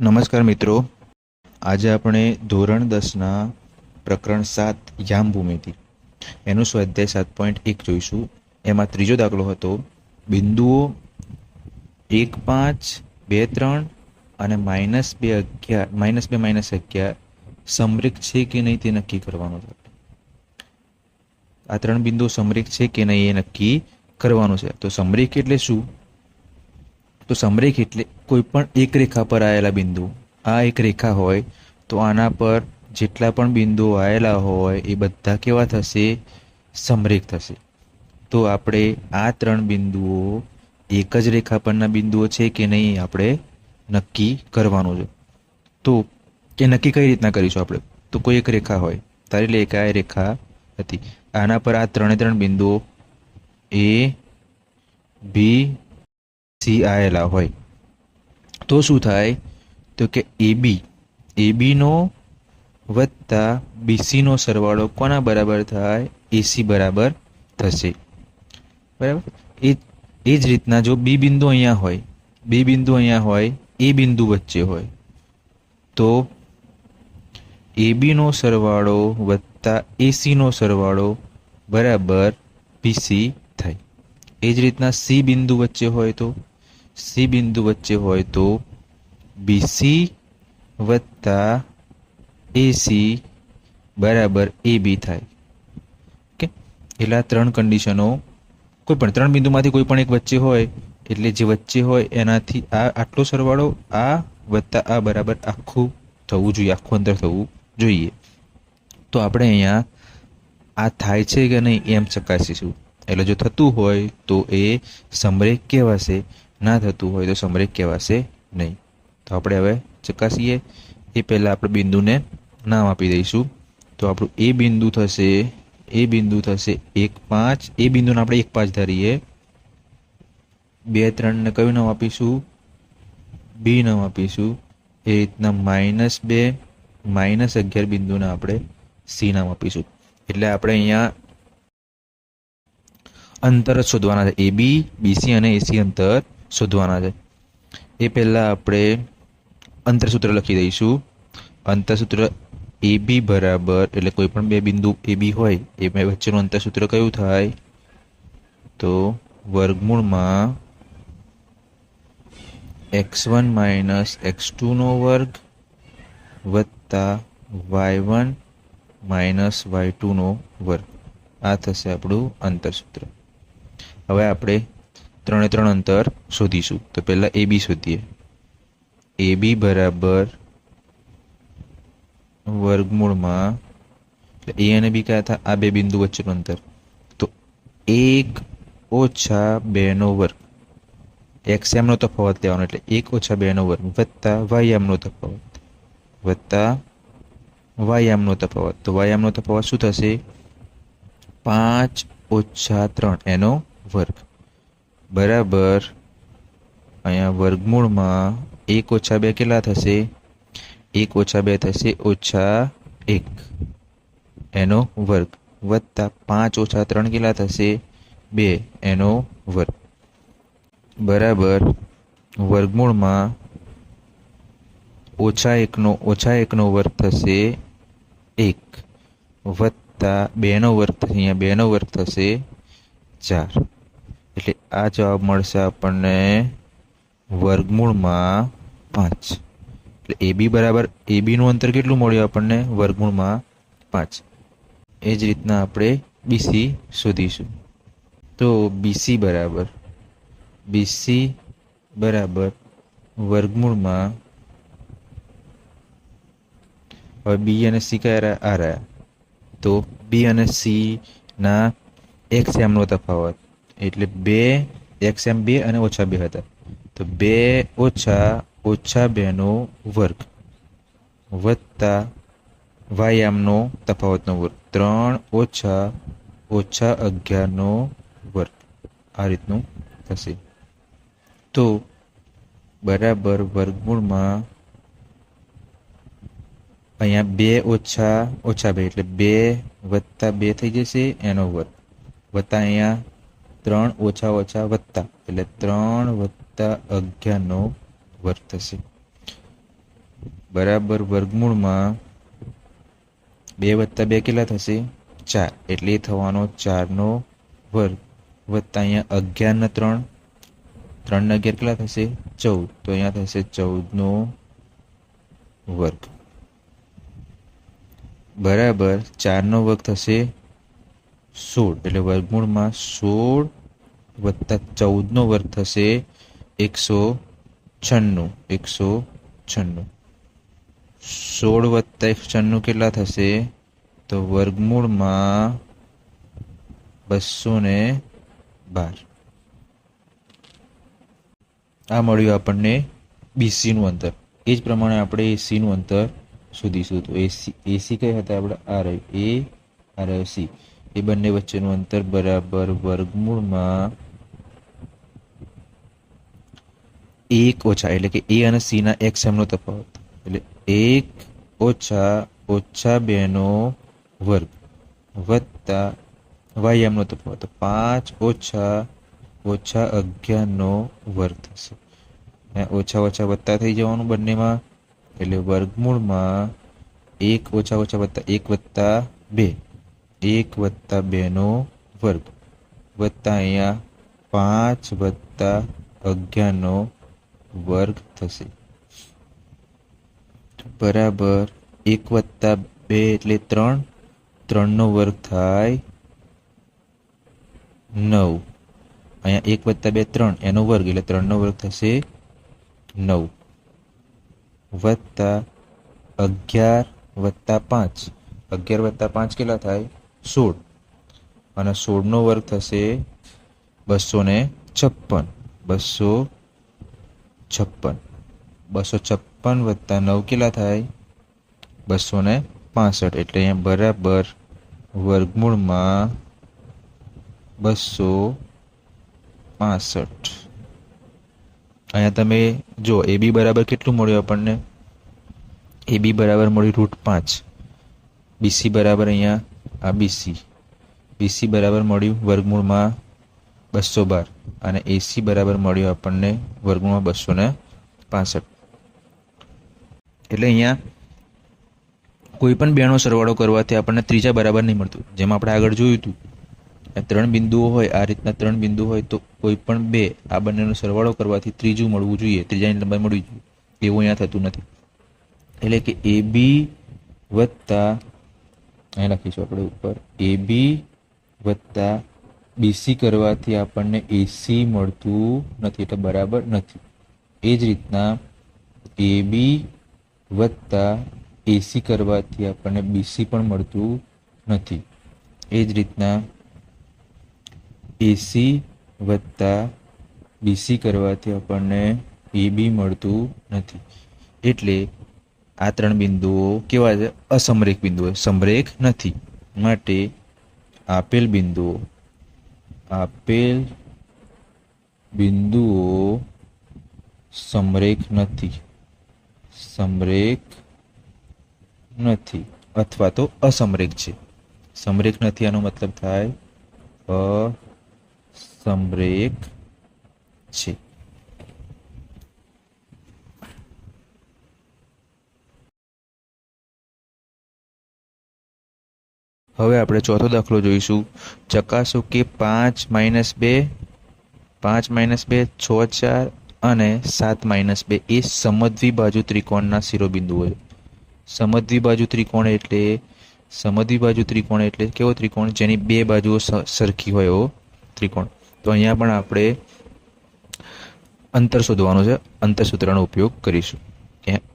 નમસ્કાર મિત્રો. આજે આપણે ધોરણ દસના પ્રકરણ સાત યામ ભૂમિતિ એનું સ્વાધ્યાય સાત પોઈન્ટ એક જોઈશું. એમાં ત્રીજો દાખલો હતો, બિંદુઓ એક પાંચ, બે ત્રણ અને માઇનસ બે અગિયાર, માઇનસ બે, માઇનસ અગિયાર સમરેખ છે કે નહીં તે નક્કી કરવાનું છે. આ ત્રણ બિંદુઓ સમરિક છે કે નહીં એ નક્કી કરવાનું છે. તો સમરિક એટલે શું? તો સમરેખ એટલે કોઈ પણ એક રેખા પર આવેલા બિંદુ. આ એક રેખા હોય તો આના પર જેટલા પણ બિંદુઓ આવેલા હોય એ બધા કેવા થશે? સમરેખ થશે. તો આપણે આ ત્રણ બિંદુઓ એક જ રેખા પરના બિંદુઓ છે કે નહીં આપણે નક્કી કરવાનું છે. તો એ નક્કી કઈ રીતના કરીશું આપણે? તો કોઈ એક રેખા હોય. તારી લે આ રેખા હતી. આના પર આ ત્રણે ત્રણ બિંદુઓ. એ, બી સી આવેલા હોય તો શું થાય તો કે એબી એબીનો વત્તા બીસીનો સરવાળો કોના બરાબર થાય? એસી બરાબર થશે. બરાબર? એ એ જ રીતના જો બી બિંદુ અહીંયા હોય બી બિંદુ અહીંયા હોય એ બિંદુ વચ્ચે હોય, તો એબીનો સરવાળો વત્તા એસીનો સરવાળો બરાબર બીસી થાય. એ જ રીતના સી બિંદુ વચ્ચે હોય તો સી બિંદુ વચ્ચે હોય તો બીસી વત્તા એસી બરાબર એ બી થાય. ઓકે? એટલે આ ત્રણ કન્ડિશનો કોઈ પણ ત્રણ બિંદુમાંથી કોઈ પણ એક વચ્ચે હોય, એટલે જે વચ્ચે હોય એનાથી આ આટલો સરવાળો આ વત્તા આ બરાબર આખું થવું જોઈએ, આખું અંતર થવું જોઈએ. તો આપણે અહીંયા આ થાય છે કે નહીં એમ ચકાસીશું. એટલે જો થતું હોય તો એ સમરેખ કહેવાશે ના થતું હોય તો સમરેખ કહેવાશે નહીં. તો આપણે હવે ચકાસીએ એ પહેલાં આપણે બિંદુને નામ આપી દઈશું. તો આપણું એ બિંદુ થશે, એ બિંદુ થશે એક પાંચ. એ બિંદુને આપણે એક પાંચ ધારીએ. બે ત્રણને કયું નામ આપીશું? બી નામ આપીશું. એ રીતના માઇનસ બે, માઇનસ અગિયાર બિંદુને આપણે સી નામ આપીશું. એટલે આપણે અહીંયા અંતર શોધવાના છે. એ બી બીસી અને એસી અંતર. શોધવાના છે. એ પહેલાં આપણે અંતરસૂત્ર લખી દઈશું. અંતરસૂત્ર એ બી બરાબર, એટલે કોઈ પણ બે બિંદુ એ બી હોય, એ બે વચ્ચેનું અંતરસૂત્ર કયું થાય? તો વર્ગમૂળમાં એક્સ વન માઇનસ એક્સ ટુનો વર્ગ વત્તા વાય વન માઇનસ વાય ટુનો વર્ગ. આ થશે આપણું અંતરસૂત્ર. હવે આપણે ત્રણે ત્રણ અંતર શોધીશું. તો પહેલાં એ બી શોધીએ. એ બી બરાબર વર્ગમૂળમાં, એટલે એ અને બી કયા હતા આ બે બિંદુ વચ્ચેનું અંતર. તો એક ઓછા બેનો વર્ગ. એક્સ એમનો તફાવત લેવાનો, એટલે એક ઓછા બેનો વર્ગ વત્તા વાય એમનો તફાવત. વત્તા વાય એમનો તફાવત. તો વાય એમનો તફાવત શું થશે? પાંચ ઓછા ત્રણ એનો વર્ગ. બરાબર. અહીંયા વર્ગમૂળમાં એક ઓછા બે કેટલા થશે? એક ઓછા બે થશે ઓછા એક. એનો વર્ગ વત્તા પાંચ ઓછા ત્રણ કેટલા થશે? બે. એનો વર્ગ. બરાબર. વર્ગમૂળમાં ઓછા એકનો ઓછા એકનો વર્ગ થશે એક. વત્તા બેનો વર્ગ થશે, અહીંયા બેનો વર્ગ થશે ચાર. એટલે આ જવાબ મળશે આપણને વર્ગમૂળમાં પાંચ. એટલે એ બી બરાબર, એ બીનું અંતર કેટલું મળ્યું આપણને? વર્ગમૂળમાં પાંચ. એ જ રીતના આપણે બીસી શોધીશું. તો બીસી બરાબર બીસી બરાબર વર્ગમૂળમાં હવે બી અને સી કયા રહ્યા? આ રહ્યા. તો બી અને સીના એક એક્સ એમનો તફાવત. એટલે બે એક્સ એમ બે અને ઓછા બે હતા. તો બે ઓછા ઓછા બેનો વર્ગ વત્તા વાયામનો તફાવતનો વર્ગ. ત્રણ ઓછા ઓછા અગિયારનો વર્ગ. આ રીતનું થશે. તો બરાબર વર્ગમૂળમાં અહીંયા બે ઓછા ઓછા બે એટલે બે વત્તા બે થઈ જશે એનો વર્ગ. વત્તા અહીંયા ત્રણ ઓછા ઓછા વત્તા, એટલે ત્રણ વત્તા અગિયારનો વર્ગ થશે. બરાબર વર્ગમૂળમાં બે વત્તા બે કેટલા થશે? ચાર. એટલે થવાનો ચારનો વર્ગ. વત્તા અહીંયા અગિયાર ને ત્રણ. ત્રણ ને અગિયાર કેટલા થશે? ચૌદ. તો અહીંયા થશે ચૌદનો વર્ગ. બરાબર ચારનો વર્ગ થશે સોળ. એટલે વર્ગમૂળમાં સોળ વત્તા ચૌદનો વર્ગ થશે એકસો છન્નું એકસો છન્નું. સોળ વત્તા એકસો છન્નું કેટલા થશે? તો વર્ગમૂળમાં બસો ને બાર. આ મળ્યું આપણને બીસીનું અંતર. એ જ પ્રમાણે આપણે એસીનું અંતર શોધીશું. તો એસી એસી કઈ હતા આપણે? આ રહ્યું. એ આ રહ્યું સી એ બંને વચ્ચેનું અંતર બરાબર વર્ગમૂળમાં એક ઓછા, એટલે કે એ અને સી ના એક્સ એમનો તફાવત. એટલે એક ઓછા ઓછા બેનો વર્ગ વત્તા વાય એમનો તફાવત. પાંચ ઓછા ઓછા અગિયારનો વર્ગ થશે. ઓછા ઓછા વત્તા થઈ જવાનું બંનેમાં, એટલે વર્ગમૂળમાં એક ઓછા ઓછા વત્તા, એક વત્તા બે. એક વત્તા બેનો વર્ગ. વત્તા અહીંયા પાંચ વત્તા અગિયારનો વર્ગ થશે. બરાબર. એક વત્તા બે એટલે ત્રણ. ત્રણનો વર્ગ થાય નવ. અહીંયા એક વત્તા બે ત્રણ, એનો વર્ગ એટલે ત્રણનો વર્ગ થશે નવ. વત્તા અગિયાર વત્તા પાંચ. અગિયાર વત્તા પાંચ કેટલા થાય? સોળ. અને સોળનો વર્ગ થશે બસો ને છપ્પન. બસો છપ્પન. બસો છપ્પન વત્તા નવ કેટલા થાય? બસો ને પાસઠ. એટલે અહીંયા બરાબર વર્ગમૂળમાં બસો પાસઠ. અહીંયા તમે જો, એ બી બરાબર કેટલું મળ્યું આપણને? એ બી બરાબર મળ્યું રૂટ પાંચ. બીસી બરાબર અહીંયા, આ બીસી બીસી બરાબર મળ્યું વર્ગમૂળમાં બસો બાર અને એસી બરાબર મળ્યું આપણને વર્ગમાં બસો ને પાસઠ. એટલે અહીંયા કોઈ પણ બેનો સરવાળો કરવાથી આપણને ત્રીજા બરાબર નહીં મળતું. જેમ આપણે આગળ જોયું હતું ત્રણ બિંદુઓ હોય, આ રીતના ત્રણ બિંદુ હોય, તો કોઈ પણ બે આ બંનેનો સરવાળો કરવાથી ત્રીજું મળવું જોઈએ ત્રીજાની લંબાઈ મળવી જોઈએ. એવું અહીંયા થતું નથી. એટલે કે એ બી વત્તા અહીં લખીશું આપણે ઉપર એ બી વત્તા બીસી કરવાથી આપણને એસી મળતું નથી, એટલે બરાબર નથી. એ જ રીતના એ બી વત્તા એસી કરવાથી આપણને બીસી પણ મળતું નથી. એ જ રીતના એસી વત્તા બીસી કરવાથી આપણને એ બી મળતું નથી. એટલે આ ત્રણ બિંદુઓ કેવા છે? અસમરેખ બિંદુઓ સમરેખ નથી. માટે આપેલ બિંદુઓ આપેલ બિંદુઓ સમરેખ નથી. સમરેખ નથી. અથવા તો અસમરેખ છે. સમરેખ નથી આનો મતલબ થાય અસમરેખ છે. હવે આપણે ચોથો દાખલો જોઈશું. ચકાસો કે પાંચ માઇનસ બે, પાંચ માઇનસ બે, છ ચાર અને સાત માઇનસ બે. એ સમદ્વી બાજુ ત્રિકોણના શિરોબિંદુઓ છે. સમદ્વી બાજુ ત્રિકોણ એટલે, સમદ્વી બાજુ ત્રિકોણ એટલે કેવો ત્રિકોણ? જેની બે બાજુઓ સરખી હોય એવો ત્રિકોણ. તો અહીંયા પણ આપણે અંતર શોધવાનું છે. અંતરસૂત્રનો ઉપયોગ કરીશું.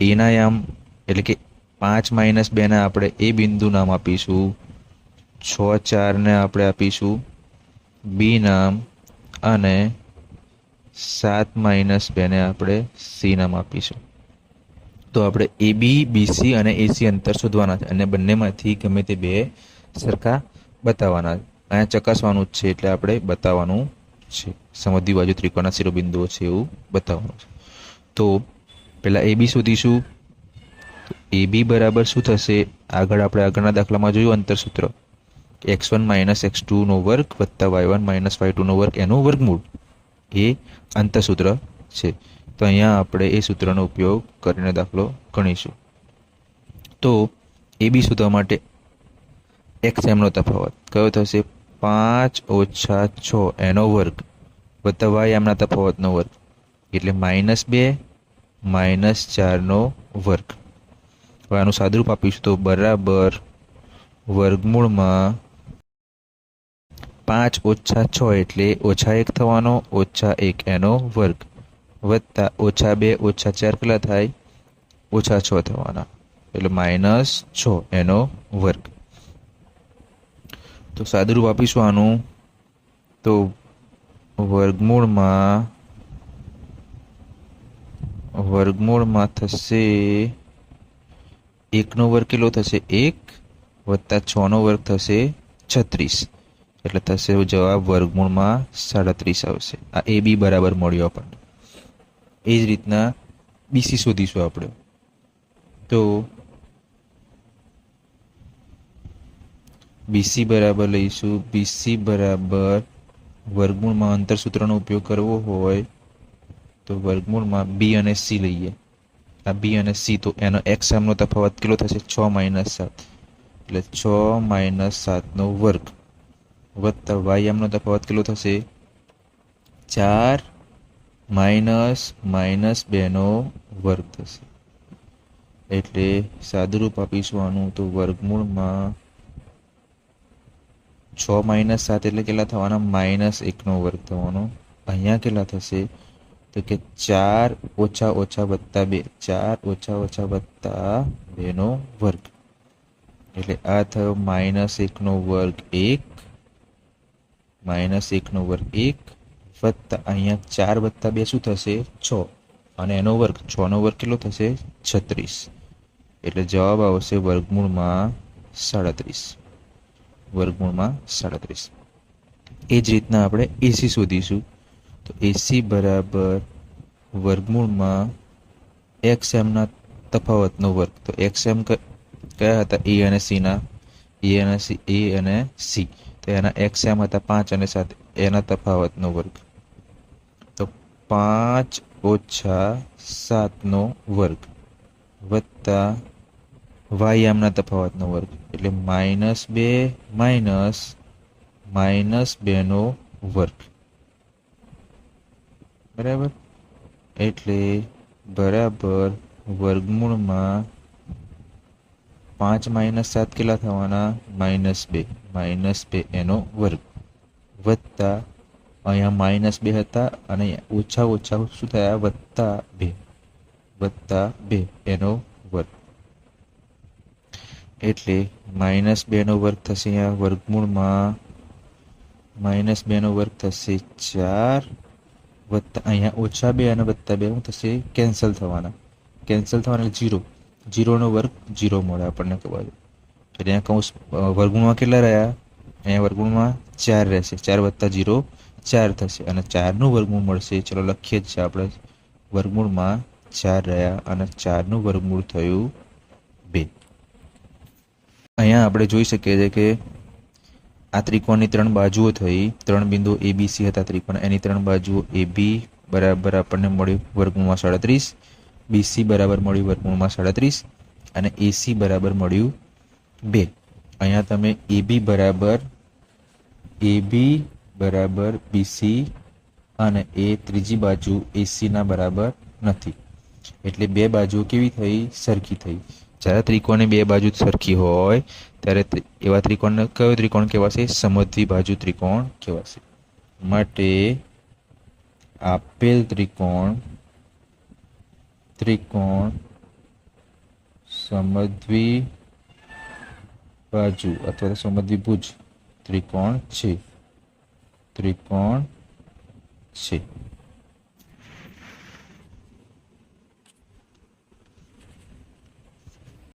એના આમ, એટલે કે પાંચ માઇનસ બેના આપણે એ બિંદુ નામ આપીશું. છ ચારને આપણે આપીશું. બી નામ અને સાત માઇનસ બેને આપણે સી નામ આપીશું. તો આપણે એ બી બીસી અને એસી અંતર શોધવાના છે. અને બંનેમાંથી ગમે તે બે સરખા બતાવવાના. અહીંયા ચકાસવાનું જ છે એટલે આપણે બતાવવાનું છે. સમદ્વિ બાજુ ત્રિકોણના શિરોબિંદુઓ છે એવું બતાવવાનું છે. તો પહેલાં એ બી શોધીશું. એ બી બરાબર શું થશે? આગળ આપણે આગળના દાખલામાં જોયું અંતરસૂત્ર એક્સ વન માઇનસ એક્સ ટુનો વર્ગ વત્તા વાય વન માઇનસ વાય ટુનો વર્ગ એનો વર્ગમૂળ. એ અંતસૂત્ર છે. તો અહીંયા આપણે એ સૂત્રનો ઉપયોગ કરીને દાખલો ગણીશું. તો એ બી શોધવા માટે એક્સ એમનો તફાવત. કયો થશે? પાંચ ઓછા છ એનો વર્ગ વત્તા વાય એમના તફાવતનો વર્ગ. એટલે માઇનસ બે માઇનસ ચારનો વર્ગ. હવે આનું સાદુરૂપ આપીશું તો બરાબર વર્ગમૂળમાં પાંચ ઓછા છ એટલે ઓછા એક થવાનો, ઓછા એક એનો વર્ગ. વત્તા ઓછા બે, ઓછા ચાર કેટલા થાય? ઓછા છ થવાના. એટલે માઇનસ છ એનો વર્ગ. તો સાદુરૂપ આપીશું આનું. તો વર્ગમૂળમાં વર્ગમૂળમાં થશે એકનો વર્ગ કેટલો થશે? એક વત્તા છનો વર્ગ થશે છત્રીસ. એટલે થશે જવાબ વર્ગમૂળમાં સાડત્રીસ આવશે. આ એ બી બરાબર મળ્યો આપણને. એ જ રીતના બીસી શોધીશું આપણે. તો બીસી બરાબર લઈશું. બીસી બરાબર વર્ગમૂળમાં અંતરસૂત્રનો ઉપયોગ કરવો હોય તો વર્ગમૂળમાં બી અને સી લઈએ. આ બી અને સી તો એનો એક્સ સામનો તફાવત કેટલો થશે? છ માઇનસ સાત. એટલે છ માઇનસ સાતનો વર્ગ. વત્તા વાયામનો તફાવત કેટલો થશે? ચાર માઇનસ માઇનસ બેનો વર્ગ થશે. એટલે સાદુરૂપ આપીશું આનું તો વર્ગમૂળમાં છ માઇનસ સાત એટલે કેટલા થવાના? માઇનસ એકનો વર્ગ થવાનો. અહીંયા કેટલા થશે? તો કે ચાર ઓછા ઓછા વત્તા બે. ચાર ઓછા ઓછા વત્તા બેનો વર્ગ. એટલે આ થયો માઇનસ એકનો વર્ગ એક. માઇનસ એકનો વર્ગ એક વત્તા અહીંયા ચાર વત્તા બે શું થશે? છ. અને એનો વર્ગ છનો વર્ગ કેટલો થશે? છત્રીસ. એટલે જવાબ આવશે વર્ગમૂળમાં સાડત્રીસ. વર્ગમૂળમાં સાડત્રીસ. એ જ રીતના આપણે એસી શોધીશું. તો એસી બરાબર વર્ગમૂળમાં એક્સ એમના તફાવતનો વર્ગ. તો એક્સ એમ કયા હતા? એ અને સીના એ અને સી, એ અને સી. તો એના એક્સ એમ હતા, પાંચ અને સાત, એના તફાવતનો વર્ગ. તો પાંચ ઓછા સાતનો વર્ગ વત્તા વાય એમના તફાવતનો વર્ગ. એટલે માઇનસ બે, માઇનસ માઇનસ બેનો વર્ગ. બરાબર? એટલે બરાબર વર્ગમૂળમાં પાંચ માઇનસ સાત કેટલા થવાના? માઇનસ બે. માઇનસ બે એનો વર્ગ. વત્તા અહીંયા માઇનસ બે હતા અને ઓછા ઓછા શું થયા? વત્તા બે. વત્તા બે એનો વર્ગ. એટલે માઇનસ બેનો વર્ગ થશે અહીંયા વર્ગમૂળમાં. માઇનસ બેનો વર્ગ થશે ચાર. વત્તા અહીંયા ઓછા બે અને વત્તા બે શું થશે? કેન્સલ થવાના. કેન્સલ થવાના જીરો જીરોનો વર્ગ જીરો મળે આપણને ખબર એટલે અહીંયા કૌંસ વર્ગુણમાં કેટલા રહ્યા? અહીંયા વર્ગુણમાં ચાર રહેશે. ચાર વત્તા જીરો ચાર થશે અને ચારનું વર્ગમૂળ મળશે. ચલો લખીએ જ છે આપણે. વર્ગમૂળમાં ચાર રહ્યા અને ચારનું વર્ગમૂળ થયું બે. અહીંયા આપણે જોઈ શકીએ છીએ કે આ ત્રિકોણની ત્રણ બાજુઓ થઈ. ત્રણ બિંદુ એ, બી, સી હતા ત્રિકોણ. એની ત્રણ બાજુઓ એ, બી બરાબર આપણને મળ્યું વર્ગમૂળમાં સાડત્રીસ. બીસી બરાબર મળ્યું વર્ગમૂળમાં સાડત્રીસ. અને એસી બરાબર મળ્યું બે. અહીંયા તમે એ બી બરાબર એ બી બરાબર બીસી અને એ ત્રીજી બાજુ એસીના બરાબર નથી. એટલે બે બાજુ કેવી થઈ? સરખી થઈ. જ્યારે ત્રિકોણની બે બાજુ સરખી હોય, ત્યારે એવા ત્રિકોણને કયો ત્રિકોણ કહેવાશે? સમદ્વિ બાજુ ત્રિકોણ કહેવાશે. માટે આપેલ ત્રિકોણ ત્રિકોણ સમદ્વિ બાજુ અથવા તો સમદ્વિભુજ ત્રિકોણ છે. ત્રિકોણ છે.